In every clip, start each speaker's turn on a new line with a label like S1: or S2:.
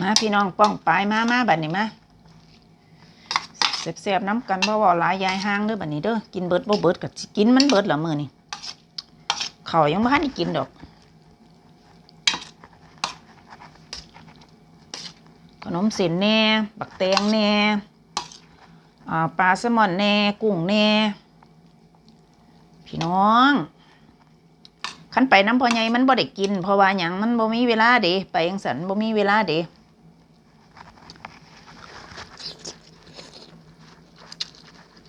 S1: มาพี่น้องป้องปลายมามาบัดนี้มาเสียบๆน้ำกันบ่เว่าหลายยายห้างเด้อบัดนี้เด้อกินเบิดบ่เบิดก็สิกินมันเบิดละมื้อนี่เขายังบ่ทันกินดอกขนมเส้นแน่บักแตงแน่ปลาแซลมอนแน่กุ้งแน่พี่น้องคันไปน้ำพอใหญ่มันบ่ได้กินเพราะว่าหยังมันบ่มีเวลาเด้ไปจังสันบ่มีเวลาเด้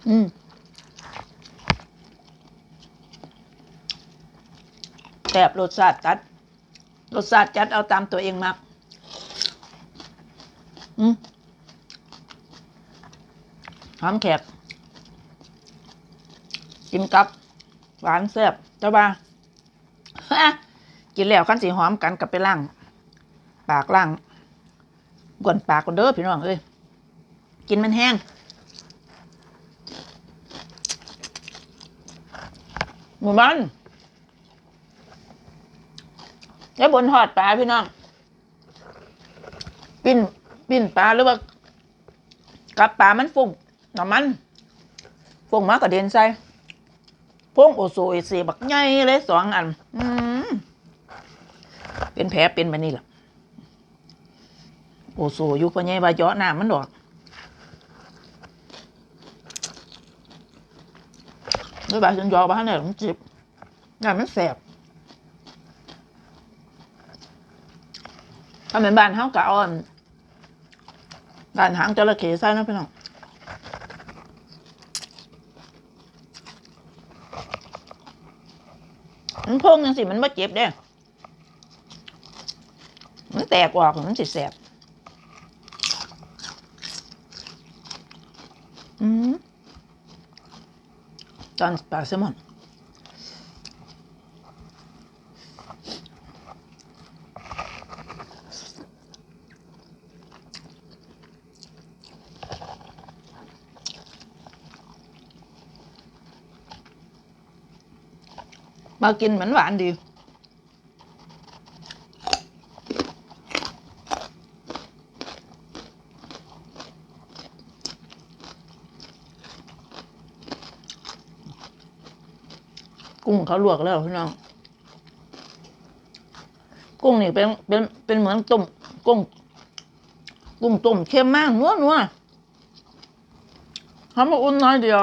S1: อืมแซ่บรสชาติจัดรสชาติจัดเอาตามตัวเองมักอืมหอมแขกกินกับ หวานแซ่บเจ้าบ้ากินแล้วขั้นสีหอมกันกับไปล่าง ปากล่างกวนปากกันเด้อพี่น้องเอ้ยกินมันแห้ง มูมันแล้วบนทอดปลาพี่น้อง ปิ้นปิ้นปลาหรือว่า กับปลามันฟุ้งน้ำมันฟุ้งมากระเด็นใส่พวงโอโซเอเซบักใหญ่เลยสองอัน อืเป็นแผลเป็นแบบนี้แหละโอโซอยู่ปะใหญ่บาเยาะน้ำมันดอก ด้วยบาฉันยอบ้านเนี่ยผมจิบน้ำมันแสบถ้าเป็นบ้านเฮากะเอ่อนด่านหางจระเข้ใส่นะพี่น้องมันพงยังสิมันไม่เจ็บเด้ มันแตกออกมันสิแสบอืม จานปลาแซลมอนมากินเหมือนหวานดี กุ้งเขาลวกแล้วพี่น้อง กุ้งนี่เป็นเป็นเป็นเหมือนต้มกุ้ง กุ้งต้มเค็มมากนัวนัวทำมาอุ่นน้อยเดียว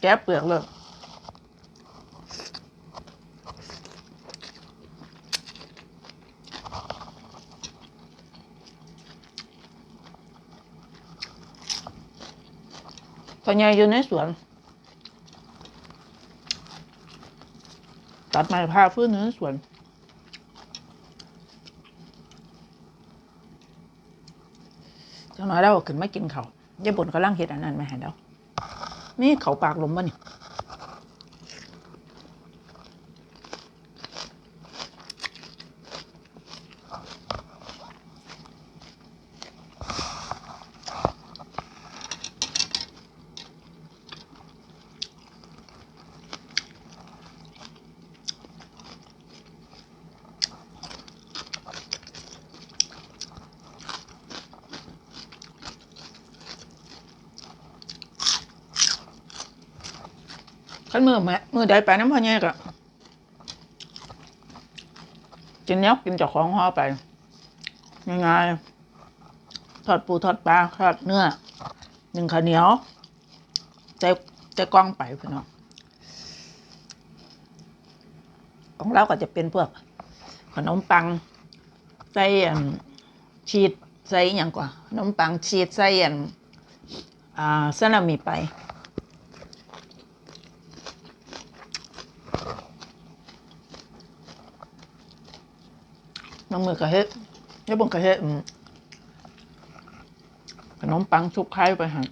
S1: แกะเปลือกเลยพ่อใหญ่อยู่ในสวน ตัดไม้พาฟื้นอยู่ในสวนจังน้อยเราขึ้นมากินเขาวยายบนกำลังเห็ดอันนั้นมาให้แล้วนี่เขาปากลมบ่นี่ นมือแม่มือใดไปน้ำพ่อใหญ่ก็กินเนี้ยกินจากของห่อไปง่ายๆทอดปูทอดปลาทอดเนื้อหนึ่งข้าวเหนียวใจใจกล้องไปพี่น้องของเราก็จะเป็นพวกขนมปังใส่อันชีสใส่อย่างกว่าขนมปังชีสใส่อันอ่าซาลามิไป บางมือก็เฮ็ดแล้วบางก็เฮ็ดขนมปังชุบไข่ไปหัน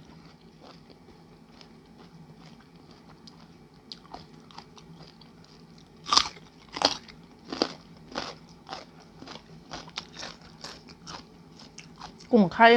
S1: กุ้งไข่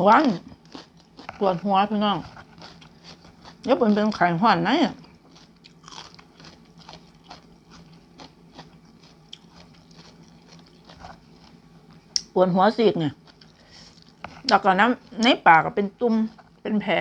S1: มื่อวานปวดหัวพี่น้องเดี๋ยวเป็นเป็นไข่หวานนะเนี่ยปวดหัวสีกเนี่ยแล้วก็น้ำในปากก็เป็นตุ่มเป็นแผล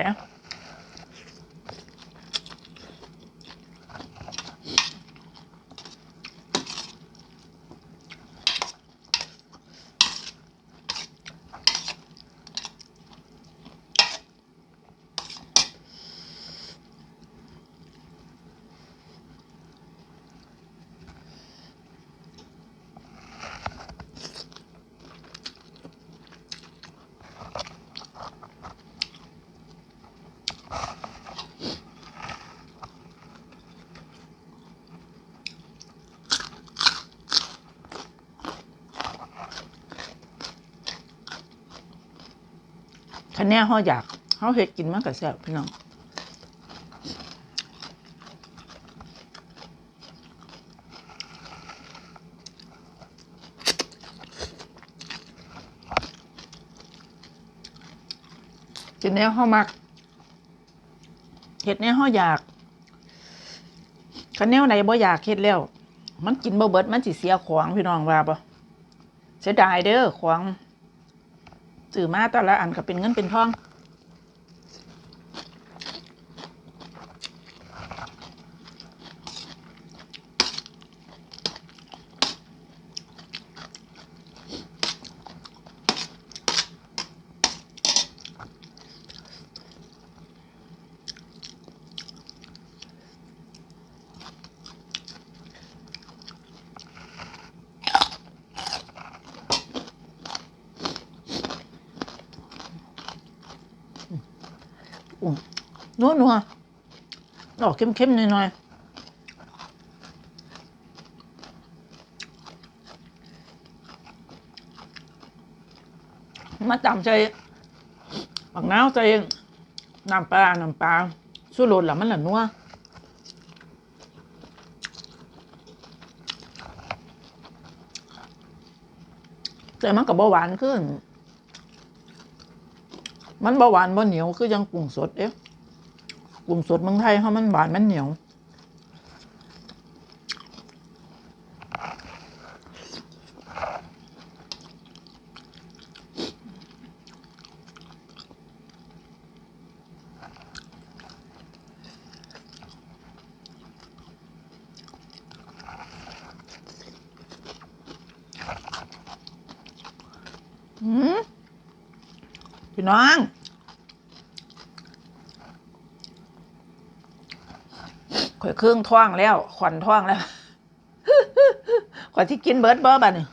S1: ันแน่เขาอยากเขาเฮ็ดกินมันก็แซ่บพี่น้องกินแน่เขามักเฮ็ดแน่เขาอยากคันแนวไหนบ่อยากเฮ็ดแล้วมันกินบ่เบิดมันสิเสียของพี่น้องว่าบ่เสียดายเด้อของ จื้อมาแต่ละอันก็เป็นเงินเป็นทอง นัวนัวออกเข้มๆหน่อยๆมาจำใจบักน้าวใจน้ำปลา น้ำปลาสู้รสละมันหละนัวแต่มันกับเบาหวานขึ้น มันเบาหวานบ่เหนียวคือยังกุ้งสดเอ๊ะ กุ้งสดเมืองไทยเขามันหวานมันเหนียวอืมพี่น้อง ข่อยเครื่องท้องแล้ว ขวัญท้องแล้วข่อยที่กินเบิร์ดเบอร์บัดนี่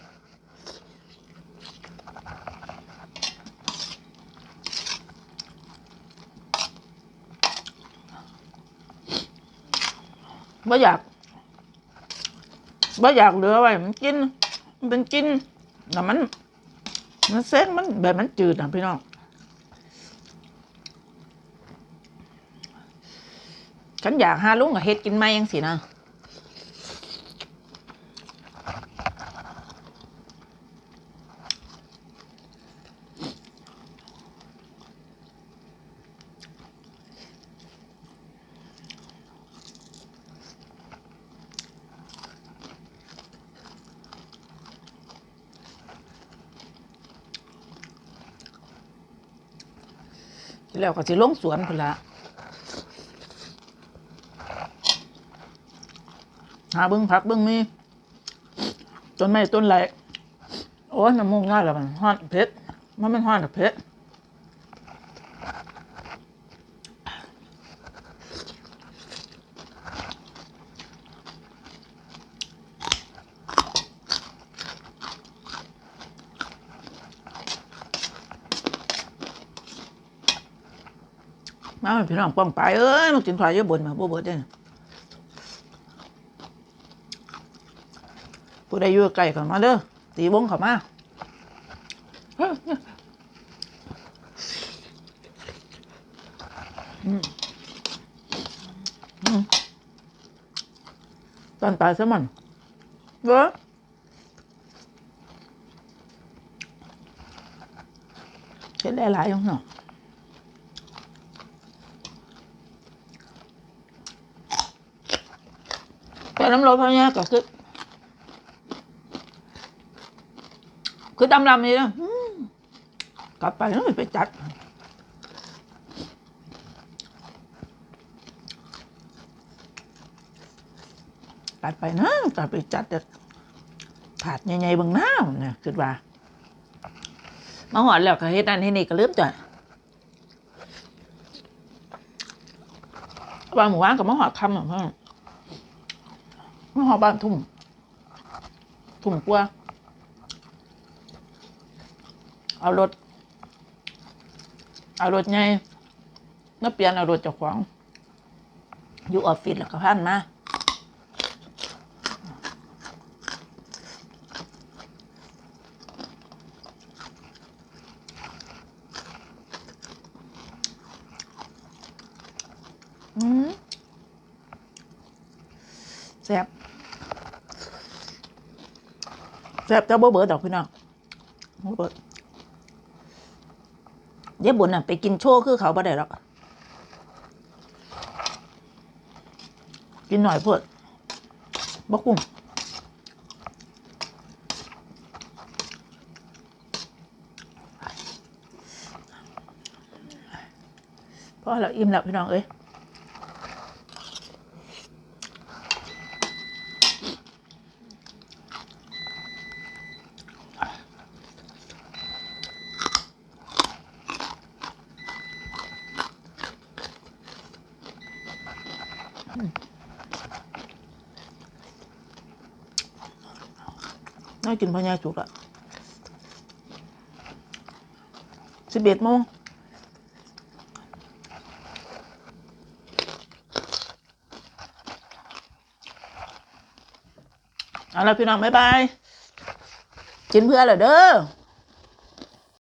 S1: บ่อยากบ่อยากเหลือไว้มันกิน มันเป็นกินแต่มัน มันเส้นมันแบบมันจืดอะพี่น้อง ฉันอยากหาลุงกับเฮ็ดกินไหมยังสินะแล้วก็สิลงสวนพุ่นละ หาเบิ้งผักเบิ้งมีต้นไม้ต้นไรโอ้ยน้ำมูกง่ายแล้วมันฮ้อนเผ็ดมันไมันฮ้อนกับเผ็ดมาให้พี่น้องป้องไปเอ้ยมากินถอยเยอะบนมาบ่เบิดเด้อ ผู้ใดอยู่ใกล้เข้ามาเด้อตีวงเข้ามาตอนตายซะมันเด้อเช็ดหลายๆอย่างเนาะแต่น้ำร้อนพะเนี่ยก็คือ คือดำลำนี่นะกลับไปแล้วไปจัด กลับไปนะกลับไปจัดแต่ถาดใหญ่ๆบางหน้าเนี่ยคิดว่ามาหอดแล้วก็เฮ็ดนั่นเฮ็ดนี่ก็ลืมจ่อยบานหมู่บ้านกับมาหอดคำอะพ่อมาหอดบ้านทุ่มทุ่มกว่า เอารถ เอารถไงแล้วเปลี่ยนเอารถเจ้าของ อยู่ออฟฟิศแล้วก็พันมาแซ่บแซ่บแต่บ่เบิดดอกพี่น้องบ่เบิด เดี๋ยวบุญน่ะ ไปกินโชว์คือเขาบ่ได้หรอกกินหน่อยเพื่อบ่คุ้มพอเราอิ่มแล้วพี่น้องเอ้ย น่ากินพะยาจุกอะสิบเอ็ดโมงเอาละพี่น้อง บ๊ายบาย กินเพื่อเหรอเด้อ